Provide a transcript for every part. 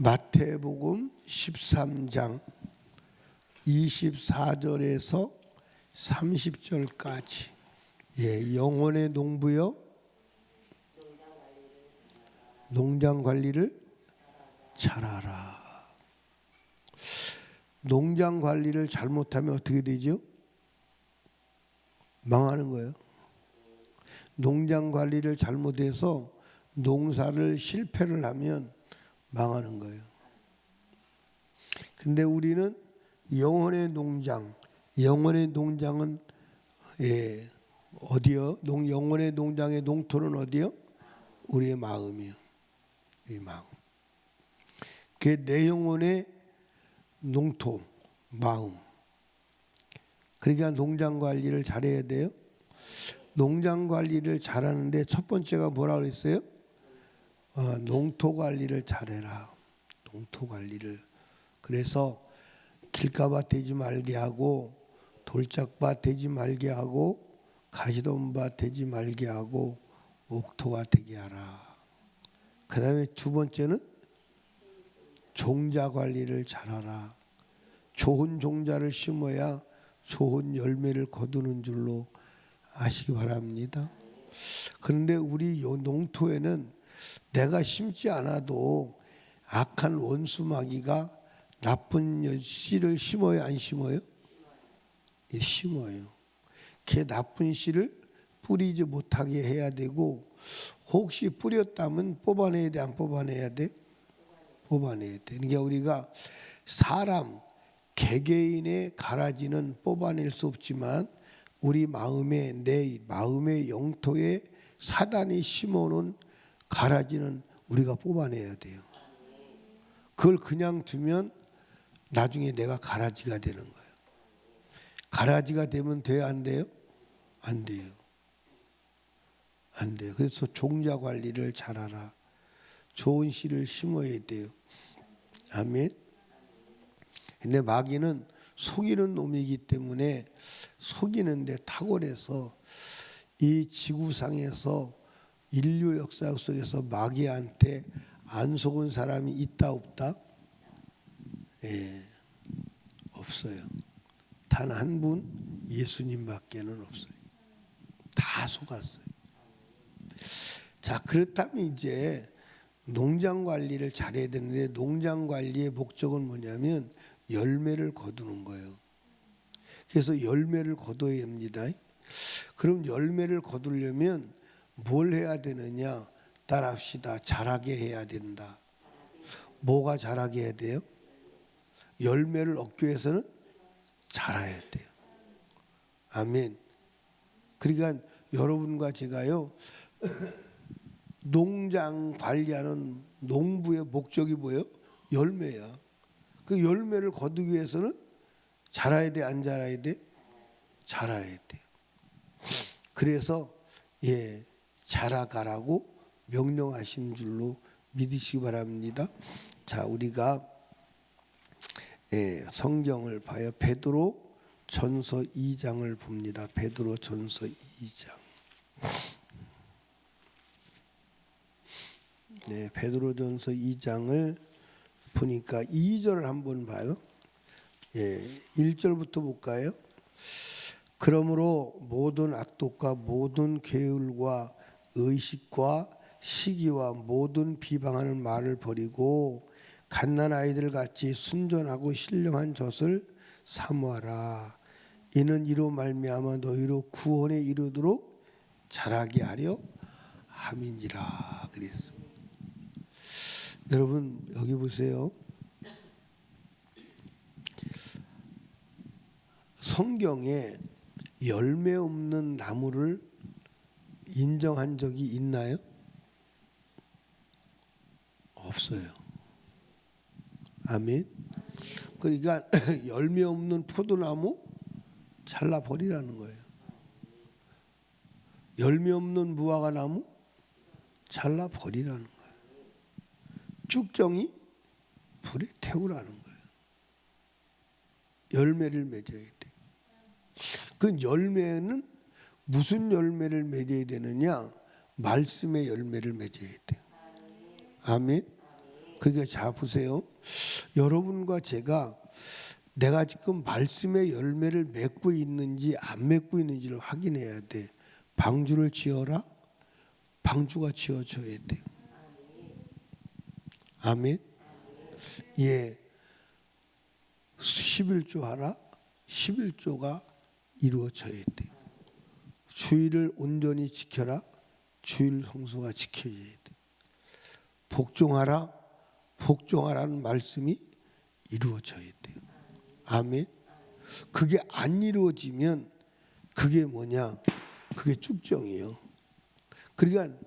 마태복음 13장 24절에서 30절까지 예, 영혼의 농부요 농장 관리를 잘하라. 농장 관리를 잘못하면 어떻게 되죠? 망하는 거예요. 농장 관리를 잘못해서 농사를 실패를 하면 망하는 거예요. 근데 우리는 영혼의 농장, 영혼의 농장은 예, 어디요? 농 영혼의 농장의 농토는 어디요? 우리의 마음이요. 이 마음. 그내 영혼의 농토, 마음. 그러니까 농장 관리를 잘해야 돼요. 농장 관리를 잘하는데 첫 번째가 뭐라 그랬어요? 어, 농토 관리를 잘해라. 농토 관리를. 그래서 길가밭 되지 말게 하고 돌짝밭 되지 말게 하고 가시덤밭 되지 말게 하고 옥토가 되게 하라. 그 다음에 두 번째는 종자 관리를 잘하라. 좋은 종자를 심어야 좋은 열매를 거두는 줄로 아시기 바랍니다. 그런데 우리 요 농토에는 내가 심지 않아도 악한 원수 마귀가 나쁜 씨를 심어요, 안 심어요? 예, 심어요. 그 나쁜 씨를 뿌리지 못하게 해야 되고 혹시 뿌렸다면 뽑아내야 돼, 안 뽑아내야 돼? 뽑아내야 돼. 그러니까 우리가 사람 개개인의 가라지는 뽑아낼 수 없지만 우리 마음에 내 마음의 영토에 사단이 심어놓은 가라지는 우리가 뽑아내야 돼요. 그걸 그냥 두면 나중에 내가 가라지가 되는 거예요. 가라지가 되면 돼요, 안 돼요? 안 돼요. 안 돼요. 그래서 종자 관리를 잘하라. 좋은 씨를 심어야 돼요. 아멘. 근데 마귀는 속이는 놈이기 때문에 속이는데 탁월해서 이 지구상에서 인류 역사 속에서 마귀한테 안 속은 사람이 있다 없다? 예, 없어요. 단 한 분 예수님밖에는 없어요. 다 속았어요. 자 그렇다면 이제 농장 관리를 잘해야 되는데 농장 관리의 목적은 뭐냐면 열매를 거두는 거예요. 그래서 열매를 거둬야 합니다. 그럼 열매를 거두려면 뭘 해야 되느냐? 따라합시다. 잘하게 해야 된다. 뭐가 잘하게 해야 돼요? 열매를 얻기 위해서는 잘해야 돼요. 아멘. 그러니까 여러분과 제가요 농장 관리하는 농부의 목적이 뭐예요? 열매야. 그 열매를 거두기 위해서는 자라야 돼, 안 자라야 돼? 자라야 돼. 그래서 예 자라가라고 명령하신 줄로 믿으시기 바랍니다. 자, 우리가 예, 성경을 봐요. 베드로 전서 2장을 봅니다. 베드로 전서 2장. 네, 베드로 전서 2장을 보니까 2절을 한번 봐요. 예, 1절부터 볼까요? 그러므로 모든 악독과 모든 계율과 의식과 시기와 모든 비방하는 말을 버리고 갓난 아이들 같이 순전하고 신령한 젖을 사모하라. 이는 이로 말미암아 너희로 구원에 이르도록 자라게 하려 함이니라 그랬어. 여러분 여기 보세요. 성경에 열매 없는 나무를 인정한 적이 있나요? 없어요. 아멘. 그러니까 열매 없는 포도나무 잘라 버리라는 거예요. 열매 없는 무화과 나무 잘라 버리라는 거예요. 쭉정이 불에 태우라는 거예요. 열매를 맺어야 돼. 그 열매는 무슨 열매를 맺어야 되느냐? 말씀의 열매를 맺어야 돼요. 아멘. 그러니까 자 보세요. 여러분과 제가 내가 지금 말씀의 열매를 맺고 있는지 안 맺고 있는지를 확인해야 돼. 방주를 지어라. 방주가 지어져야 돼. 아멘. 예. 11조 하라. 11조가 이루어져야 돼. 주의를 온전히 지켜라. 주일 성수가 지켜져야 돼. 복종하라. 복종하라는 말씀이 이루어져야 돼요. 아멘. 그게 안 이루어지면 그게 뭐냐? 그게 쭉정이에요. 그러니까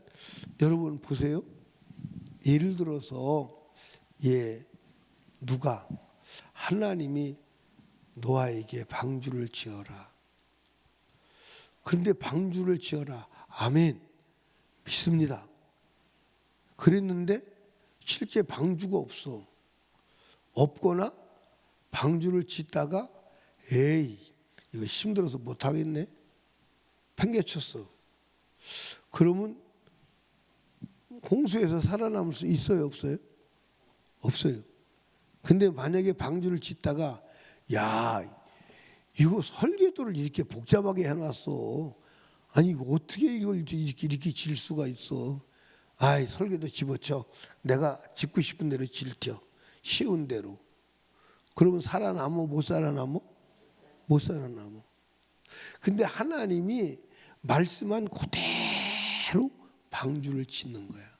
여러분 보세요. 예를 들어서 예 누가 하나님이 노아에게 방주를 지어라. 근데 방주를 지어라. 아멘. 믿습니다. 그랬는데 실제 방주가 없어. 없거나 방주를 짓다가 에이 이거 힘들어서 못 하겠네. 팽개쳤어. 그러면 홍수에서 살아남을 수 있어요, 없어요? 없어요. 근데 만약에 방주를 짓다가 야 이거 설계도를 이렇게 복잡하게 해놨어. 아니 어떻게 이걸 이렇게 이렇게 질 수가 있어? 아이 설계도 집어쳐. 내가 짓고 싶은 대로 질겨. 쉬운 대로. 그러면 살아남어 못 살아남어? 못 살아남어. 근데 하나님이 말씀한 그대로 방주를 짓는 거야.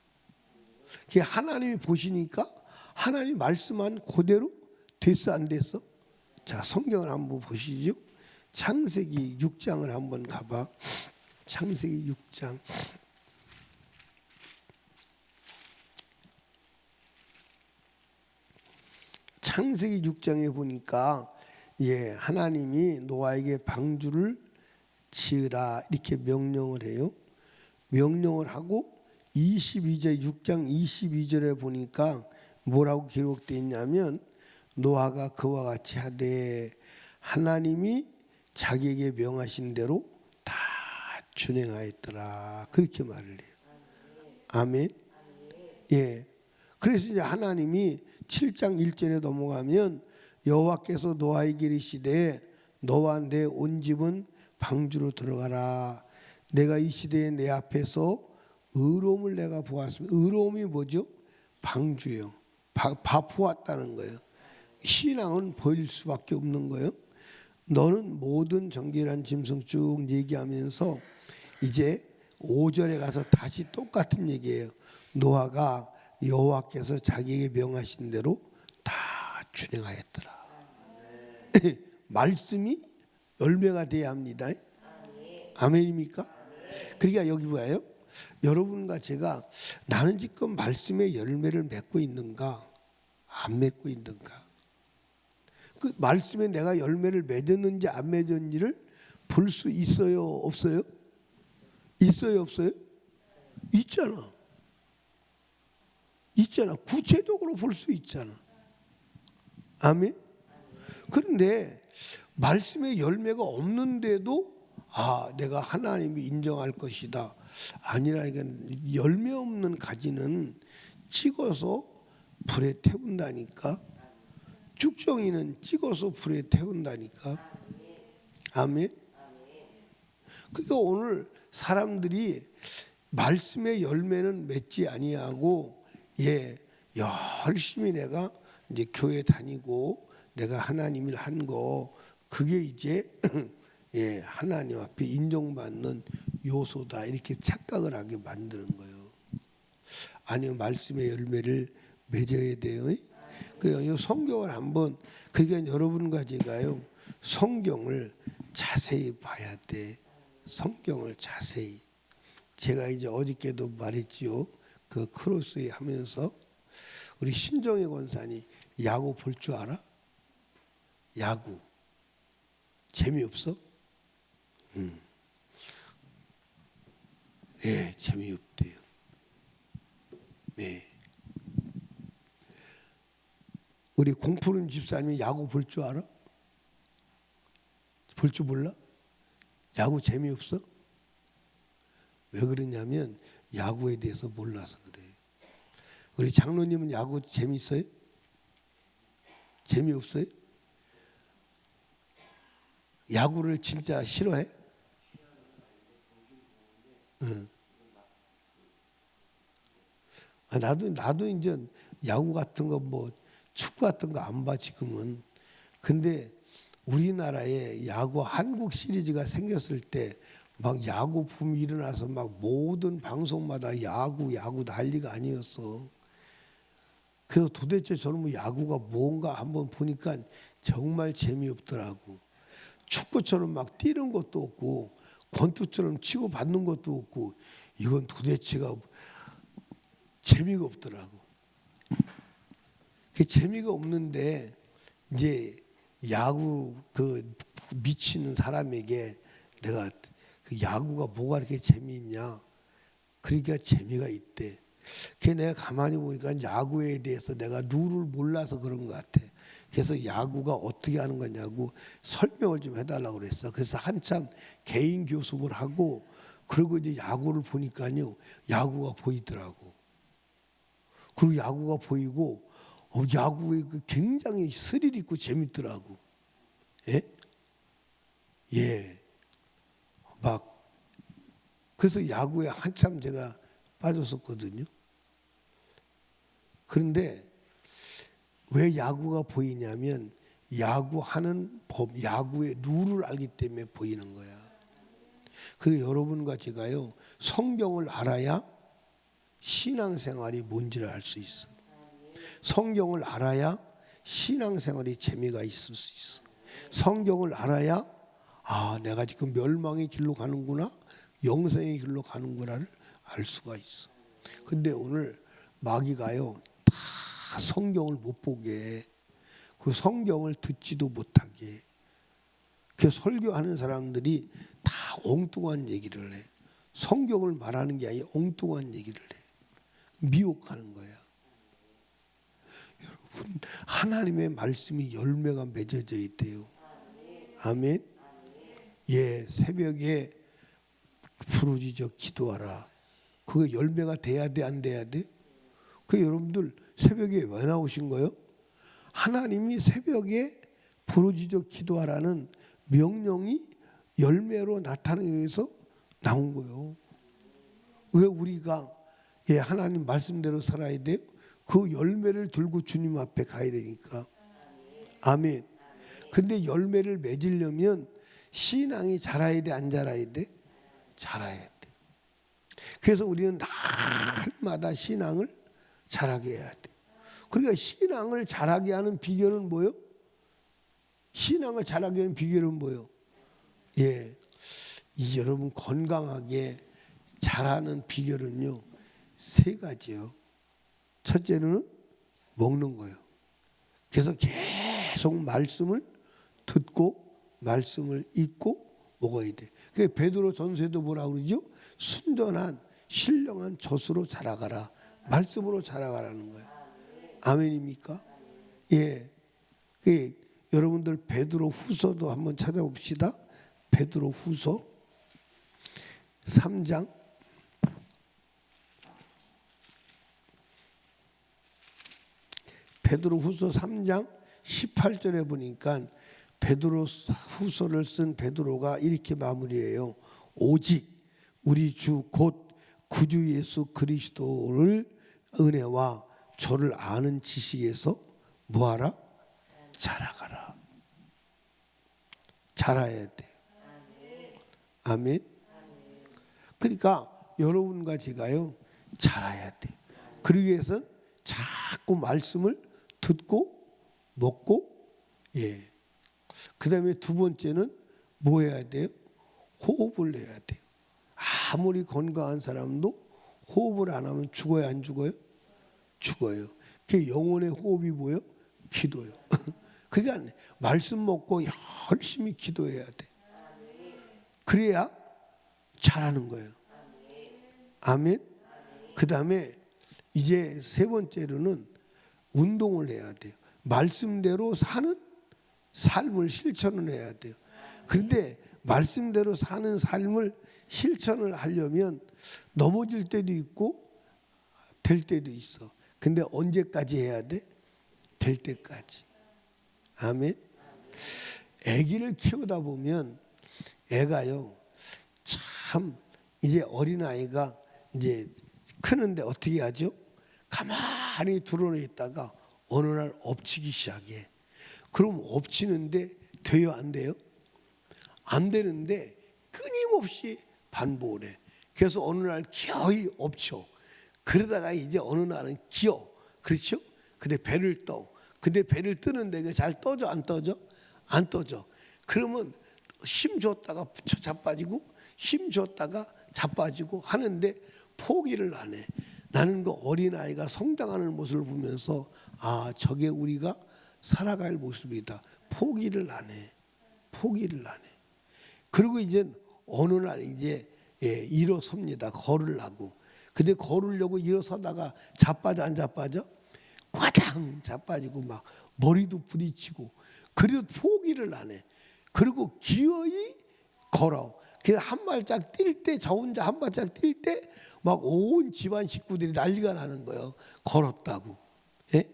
그게 하나님이 보시니까 하나님 말씀한 그대로 됐어 안 됐어? 자 성경을 한번 보시죠. 창세기 6장을 한번 가봐. 창세기 6장. 창세기 6장에 보니까 예 하나님이 노아에게 방주를 지으라 이렇게 명령을 해요. 명령을 하고 22절 6장 22절에 보니까 뭐라고 기록되어 있냐면 노아가 그와 같이 하되 하나님이 자기에게 명하신 대로 다 준행하였더라 그렇게 말을 해요. 아멘. 예. 그래서 이제 하나님이 7장 1절에 넘어가면 여호와께서 노아에게 이르시되 너와 내 온 집은 방주로 들어가라. 내가 이 시대에 내 앞에서 의로움을 내가 보았습니다. 의로움이 뭐죠? 방주요. 봐, 보았다는 거예요. 신앙은 보일 수밖에 없는 거예요. 너는 모든 정결한 짐승 쭉 얘기하면서 이제 5절에 가서 다시 똑같은 얘기예요. 노아가 여호와께서 자기에게 명하신 대로 다 준행하였더라. 말씀이 열매가 돼야 합니다. 아멘입니까? 그러니까 여기 뭐예요? 여러분과 제가 나는 지금 말씀의 열매를 맺고 있는가 안 맺고 있는가 그 말씀에 내가 열매를 맺었는지 안 맺었는지를 볼 수 있어요 없어요? 있어요 없어요? 있잖아 있잖아 구체적으로 볼 수 있잖아 아멘 그런데 말씀의 열매가 없는데도 아 내가 하나님이 인정할 것이다 아니라 이게 열매 없는 가지는 찍어서 불에 태운다니까. 쭉정이는 찍어서 불에 태운다니까. 아멘. 그러니까 오늘 사람들이 말씀의 열매는 맺지 아니하고 예 열심히 내가 이제 교회 다니고 내가 하나님을 한 거 그게 이제 예 하나님 앞에 인정받는 요소다 이렇게 착각을 하게 만드는 거예요. 아니요 말씀의 열매를 맺어야 돼요. 그 성경을 한번 그러니까 여러분과 제가요 성경을 자세히 봐야 돼. 성경을 자세히. 제가 이제 어저께도 말했지요. 그 크로스에 하면서 우리 신정혜 권사님 야구 볼 줄 알아? 야구 재미없어? 음. 예, 재미없대요. 네. 우리 공푸른 집사님이 야구 볼 줄 알아? 볼 줄 몰라? 야구 재미없어? 왜 그러냐면 야구에 대해서 몰라서 그래. 우리 장로님은 야구 재밌어요? 재미없어요? 야구를 진짜 싫어해? 응. 아, 나도 나도 이제 야구 같은 거뭐 축구 같은 거 안 봐 지금은. 근데 우리나라에 야구 한국 시리즈가 생겼을 때 막 야구 붐이 일어나서 막 모든 방송마다 야구 야구 난리가 아니었어. 그래서 도대체 저는 뭐 야구가 뭔가 한번 보니까 정말 재미없더라고. 축구처럼 막 뛰는 것도 없고 권투처럼 치고 받는 것도 없고 이건 도대체가 재미가 없더라고. 그 재미가 없는데 이제 야구 그 미치는 사람에게 내가 그 야구가 뭐가 이렇게 재미있냐? 그러니까 재미가 있대. 그 내가 가만히 보니까 야구에 대해서 내가 룰을 몰라서 그런 것 같아. 그래서 야구가 어떻게 하는 거냐고 설명을 좀 해달라고 그랬어. 그래서 한참 개인 교습을 하고 그리고 이제 야구를 보니까요 야구가 보이더라고. 그리고 야구가 보이고 어, 야구에 그 굉장히 스릴 있고 재밌더라고. 예? 예. 막 그래서 야구에 한참 제가 빠졌었거든요. 그런데 왜 야구가 보이냐면 야구하는 법, 야구의 룰을 알기 때문에 보이는 거야. 그리고 여러분과 제가요 성경을 알아야 신앙생활이 뭔지를 알 수 있어. 성경을 알아야 신앙생활이 재미가 있을 수 있어. 성경을 알아야 아 내가 지금 멸망의 길로 가는구나, 영생의 길로 가는구나를 알 수가 있어. 근데 오늘 마귀가요 다 성경을 못 보게 그 성경을 듣지도 못하게 그 설교하는 사람들이 다 엉뚱한 얘기를 해. 성경을 말하는 게 아니라 엉뚱한 얘기를 해. 미혹하는 거야. 하나님의 말씀이 열매가 맺어져 있대요. 아멘. 예, 새벽에 부르짖어 기도하라. 그게 열매가 돼야 돼, 안 돼야 돼? 그 여러분들 새벽에 왜 나오신 거요? 하나님이 새벽에 부르짖어 기도하라는 명령이 열매로 나타나기 위해서 나온 거예요. 왜 우리가 예, 하나님 말씀대로 살아야 돼요? 그 열매를 들고 주님 앞에 가야 되니까. 아멘. 근데 열매를 맺으려면 신앙이 자라야 돼, 안 자라야 돼? 자라야 돼. 그래서 우리는 날마다 신앙을 자라게 해야 돼. 그러니까 신앙을 자라게 하는 비결은 뭐요? 신앙을 자라게 하는 비결은 뭐요? 예. 이 여러분 건강하게 자라는 비결은요. 세 가지요. 첫째는 먹는 거예요. 그래서 계속 말씀을 듣고 말씀을 읽고 먹어야 돼. 그 베드로 전서에도 뭐라 그러죠? 순전한 신령한 젖으로 자라가라. 말씀으로 자라가라는 거예요. 아멘입니까? 예. 그 여러분들 베드로 후서도 한번 찾아봅시다. 베드로 후서 3장 베드로 후서 3장 18절에 보니까 베드로 후서를 쓴 베드로가 이렇게 마무리해요. 오직 우리 주 곧 구주 예수 그리스도를 은혜와 저를 아는 지식에서 뭐하라? 자라가라. 자라야 돼. 아멘. 그러니까 여러분과 제가요 자라야 돼. 그러기 위해서는 자꾸 말씀을 듣고 먹고 예. 그다음에 두 번째는 뭐 해야 돼요? 호흡을 해야 돼요. 아무리 건강한 사람도 호흡을 안 하면 죽어요, 안 죽어요? 죽어요. 그 영혼의 호흡이 뭐요? 기도요. 그러니까 말씀 먹고 열심히 기도해야 돼. 그래야 잘하는 거예요. 아멘. 그 다음에 이제 세 번째로는 운동을 해야 돼요. 말씀대로 사는 삶을 실천을 해야 돼요. 그런데 말씀대로 사는 삶을 실천을 하려면 넘어질 때도 있고 될 때도 있어. 근데 언제까지 해야 돼? 될 때까지. 아멘. 아기를 키우다 보면 애가요 참 이제 어린 아이가 이제 크는데 어떻게 하죠? 가만 히 드러나 있다가 어느 날 엎치기 시작해. 그럼 엎치는데 돼요 안 돼요? 안 되는데 끊임없이 반복을 해. 그래서 어느 날 기어이 엎쳐. 그러다가 이제 어느 날은 기어. 그렇죠? 근데 배를 떠. 근데 배를 뜨는데 잘 떠져 안 떠져? 안 떠져. 그러면 힘 줬다가 자빠지고 힘 줬다가 자빠지고 하는데 포기를 안 해. 나는 그 어린 아이가 성장하는 모습을 보면서 아 저게 우리가 살아갈 모습이다. 포기를 안 해. 포기를 안 해. 그리고 이제 어느 날 이제 예, 일어섭니다. 걸으려고. 근데 걸으려고 일어서다가 자빠져 안 자빠져? 꽈당 자빠지고 막 머리도 부딪히고 그래도 포기를 안 해. 그리고 기어이 걸어. 그래서 한 발짝 뛸 때 저 혼자 한 발짝 뛸 때 막 온 집안 식구들이 난리가 나는 거예요. 걸었다고. 예?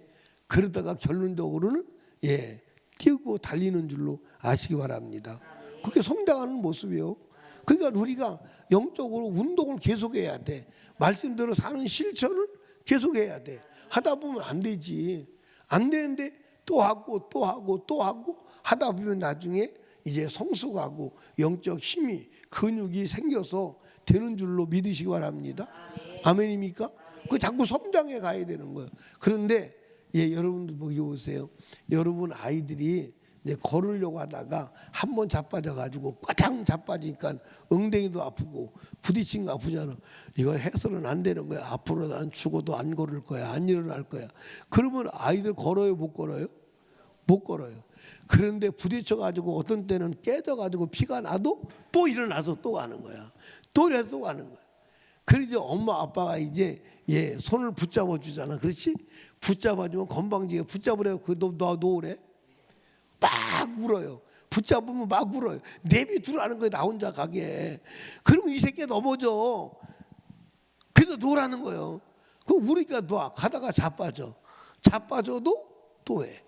그러다가 결론적으로는 예 뛰고 달리는 줄로 아시기 바랍니다. 그게 성장하는 모습이요. 그러니까 우리가 영적으로 운동을 계속해야 돼. 말씀대로 사는 실천을 계속해야 돼. 하다 보면 안 되지. 안 되는데 또 하고 또 하고 또 하고 하다 보면 나중에 이제 성숙하고 영적 힘이 근육이 생겨서 되는 줄로 믿으시기 바랍니다. 아멘입니까? 그 자꾸 성장해 가야 되는 거예요. 그런데 예, 여러분들 보기 보세요. 여러분 아이들이 이제 걸으려고 하다가 한 번 자빠져 가지고 꽈당 자빠지니까 엉덩이도 아프고 부딪힌 거 아프잖아. 이걸 해서는 안 되는 거야. 앞으로 난 죽어도 안 걸을 거야. 안 일어날 거야. 그러면 아이들 걸어요, 못 걸어요? 못 걸어요. 그런데 부딪혀 가지고 어떤 때는 깨져 가지고 피가 나도 또 일어나서 또 가는 거야. 또 이래서 또 가는 거야. 그러죠 엄마 아빠가 이제 예 손을 붙잡아 주잖아. 그렇지? 붙잡아 주면 건방지게 붙잡으래 그너 놓으래. 막 울어요. 붙잡으면 막 울어요. 내비 두라는 거예요. 나 혼자 가게. 그러면 이 새끼 넘어져. 그래서 놓으라는 거예요. 그 우리가 놔 가다가 자빠져. 자빠져도 또 해.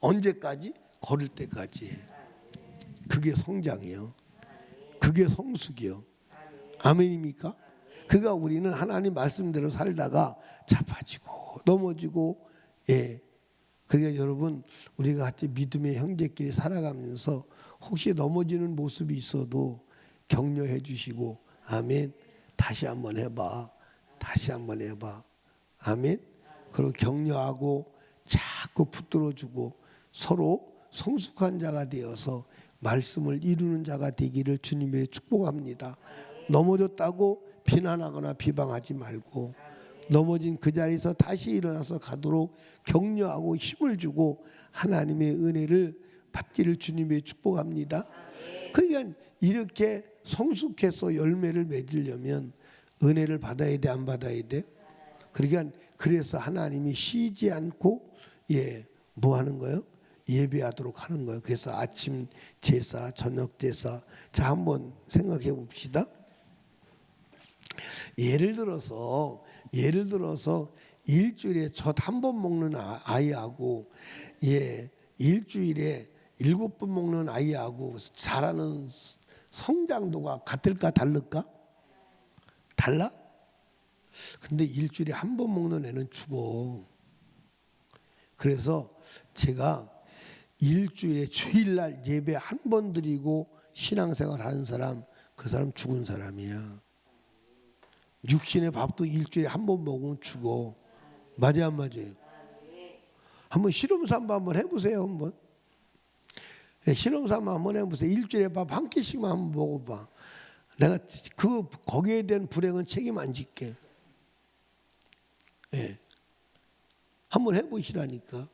언제까지? 걸을 때까지. 해. 그게 성장이요. 그게 성숙이요. 아멘입니까? 그가 우리는 하나님 말씀대로 살다가 자빠지고 넘어지고 예. 그러니까 여러분 우리가 같이 믿음의 형제끼리 살아가면서 혹시 넘어지는 모습이 있어도 격려해 주시고 아멘. 다시 한번 해봐. 다시 한번 해봐. 아멘. 그리고 격려하고 자꾸 붙들어 주고 서로 성숙한 자가 되어서 말씀을 이루는 자가 되기를 주님의 축복합니다. 넘어졌다고 비난하거나 비방하지 말고 넘어진 그 자리에서 다시 일어나서 가도록 격려하고 힘을 주고 하나님의 은혜를 받기를 주님의 축복합니다. 그러니까 이렇게 성숙해서 열매를 맺으려면 은혜를 받아야 돼, 안 받아야 돼? 그러니까 그래서 하나님이 쉬지 않고 예, 뭐 하는 거예요? 예배하도록 하는 거예요. 그래서 아침 제사, 저녁 제사. 자, 한번 생각해 봅시다. 예를 들어서 예를 들어서 일주일에 젖 한 번 먹는 아- 아이하고 예 일주일에 일곱 번 먹는 아이하고 자라는 성장도가 같을까 다를까? 달라? 근데 일주일에 한 번 먹는 애는 죽어. 그래서 제가 일주일에 주일날 예배 한 번 드리고 신앙생활 하는 사람 그 사람 죽은 사람이야. 육신의 밥도 일주일에 한 번 먹으면 죽어. 맞아요, 안 맞아요? 한번 실험 삼아 한번 해보세요, 한번. 예, 실험 삼아 한번 해보세요. 일주일에 밥 한 끼씩만 한번 먹어봐. 내가 그 거기에 대한 불행은 책임 안 질게. 예. 한번 해보시라니까.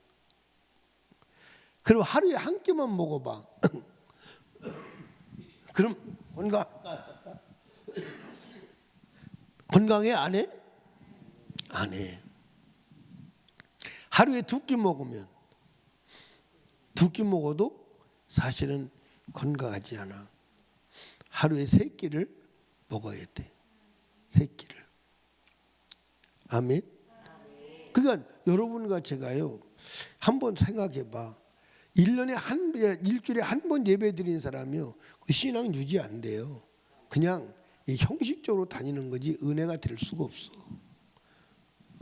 그럼 하루에 한 끼만 먹어봐. 그럼 건강 건강해 안 해? 안 해. 하루에 두 끼 먹으면 두 끼 먹어도 사실은 건강하지 않아. 하루에 세 끼를 먹어야 돼. 세 끼를. 아멘. 그러니까 여러분과 제가요 한 번 생각해 봐. 1년에 한 일주일에 한 번 예배 드리는 사람이요. 그 신앙 유지 안 돼요. 그냥 이 형식적으로 다니는 거지 은혜가 될 수가 없어.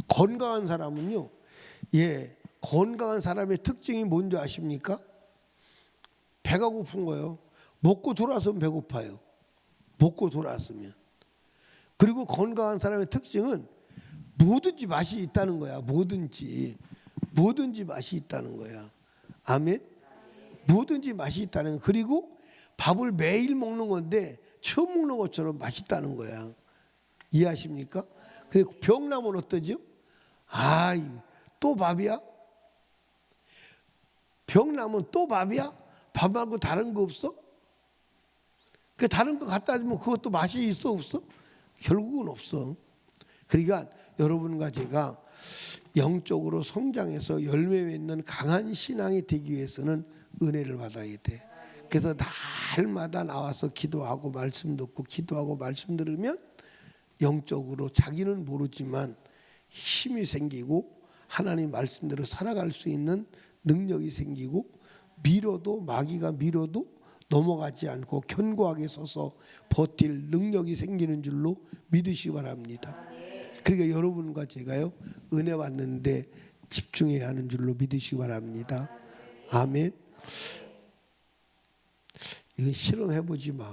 건강한 사람은요. 예. 건강한 사람의 특징이 뭔지 아십니까? 배가 고픈 거예요. 먹고 돌아서면 배고파요. 먹고 돌아왔으면. 그리고 건강한 사람의 특징은 뭐든지 맛이 있다는 거야. 뭐든지. 뭐든지 맛이 있다는 거야. 아멘. 뭐든지 맛이 있다는 거. 그리고 밥을 매일 먹는 건데 처음 먹는 것처럼 맛있다는 거야. 이해하십니까? 근데 병 나면 어떠죠? 아, 또 밥이야? 병 나면 또 밥이야? 밥 말고 다른 거 없어? 그 다른 거 갖다 주면 그것도 맛이 있어 없어? 결국은 없어. 그러니까 여러분과 제가 영적으로 성장해서 열매 맺는 강한 신앙이 되기 위해서는 은혜를 받아야 돼. 그래서 날마다 나와서 기도하고 말씀 듣고 기도하고 말씀 들으면 영적으로 자기는 모르지만 힘이 생기고 하나님 말씀대로 살아갈 수 있는 능력이 생기고 밀어도 마귀가 밀어도 넘어가지 않고 견고하게 서서 버틸 능력이 생기는 줄로 믿으시기 바랍니다. 그러니까 여러분과 제가요 은혜 받는데 집중해야 하는 줄로 믿으시기 바랍니다. 아멘. 이거 실험해 보지 마.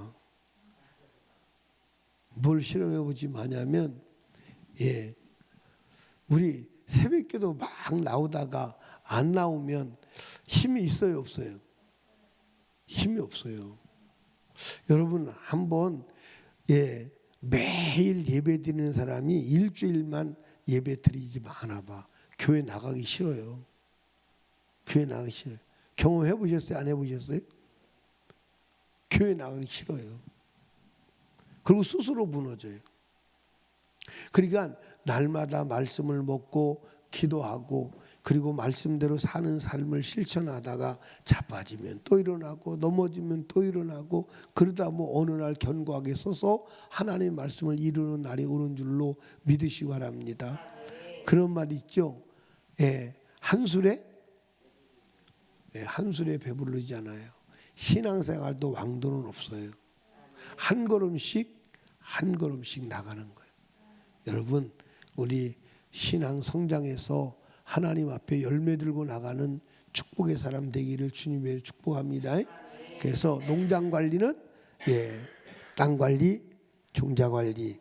뭘 실험해 보지 마냐면 예. 우리 새벽기도 막 나오다가 안 나오면 힘이 있어요, 없어요? 힘이 없어요. 여러분 한번 예 매일 예배 드리는 사람이 일주일만 예배 드리지 않아 봐. 교회 나가기 싫어요. 교회 나가기 싫어요. 경험해 보셨어요? 안 해 보셨어요? 교회 나가기 싫어요. 그리고 스스로 무너져요. 그러니까 날마다 말씀을 먹고 기도하고 그리고 말씀대로 사는 삶을 실천하다가 자빠지면 또 일어나고 넘어지면 또 일어나고 그러다 뭐 어느 날 견고하게 서서 하나님 말씀을 이루는 날이 오는 줄로 믿으시기 바랍니다. 그런 말 있죠. 예, 한 술에 예, 한 술에 배부르잖아요. 신앙생활도 왕도는 없어요. 한 걸음씩 한 걸음씩 나가는 거예요. 여러분 우리 신앙 성장에서 하나님 앞에 열매 들고 나가는 축복의 사람 되기를 주님의 축복합니다. 그래서 농장 관리는 예, 땅 관리, 종자 관리,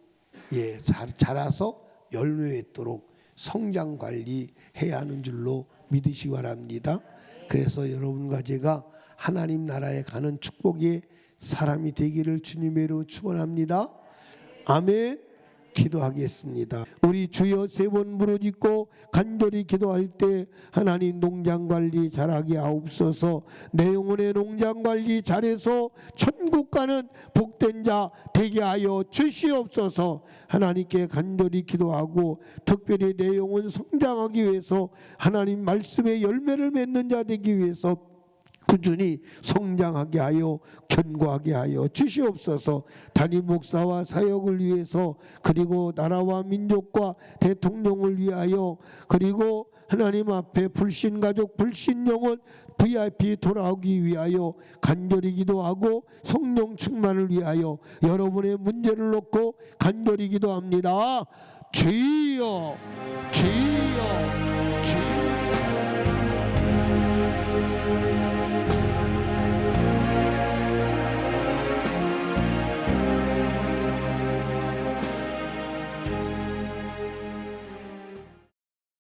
예, 자, 자라서 열매 맺도록 성장 관리 해야 하는 줄로 믿으시기 바랍니다. 그래서 여러분과 제가 하나님 나라에 가는 축복의 사람이 되기를 주님의로 축원합니다. 아멘. 기도하겠습니다. 우리 주여 세 번 부르짖고 간절히 기도할 때 하나님 농장 관리 잘하게 하옵소서. 내 영혼의 농장 관리 잘해서 천국 가는 복된 자 되게 하여 주시옵소서. 하나님께 간절히 기도하고 특별히 내 영혼 성장하기 위해서 하나님 말씀의 열매를 맺는 자 되기 위해서 꾸준히 성장하게 하여 견고하게 하여 주시옵소서. 담임 목사와 사역을 위해서 그리고 나라와 민족과 대통령을 위하여 그리고 하나님 앞에 불신 가족 불신 영혼 VIP 돌아오기 위하여 간절히 기도하고 성령 충만을 위하여 여러분의 문제를 놓고 간절히 기도합니다. 주여 주여 주여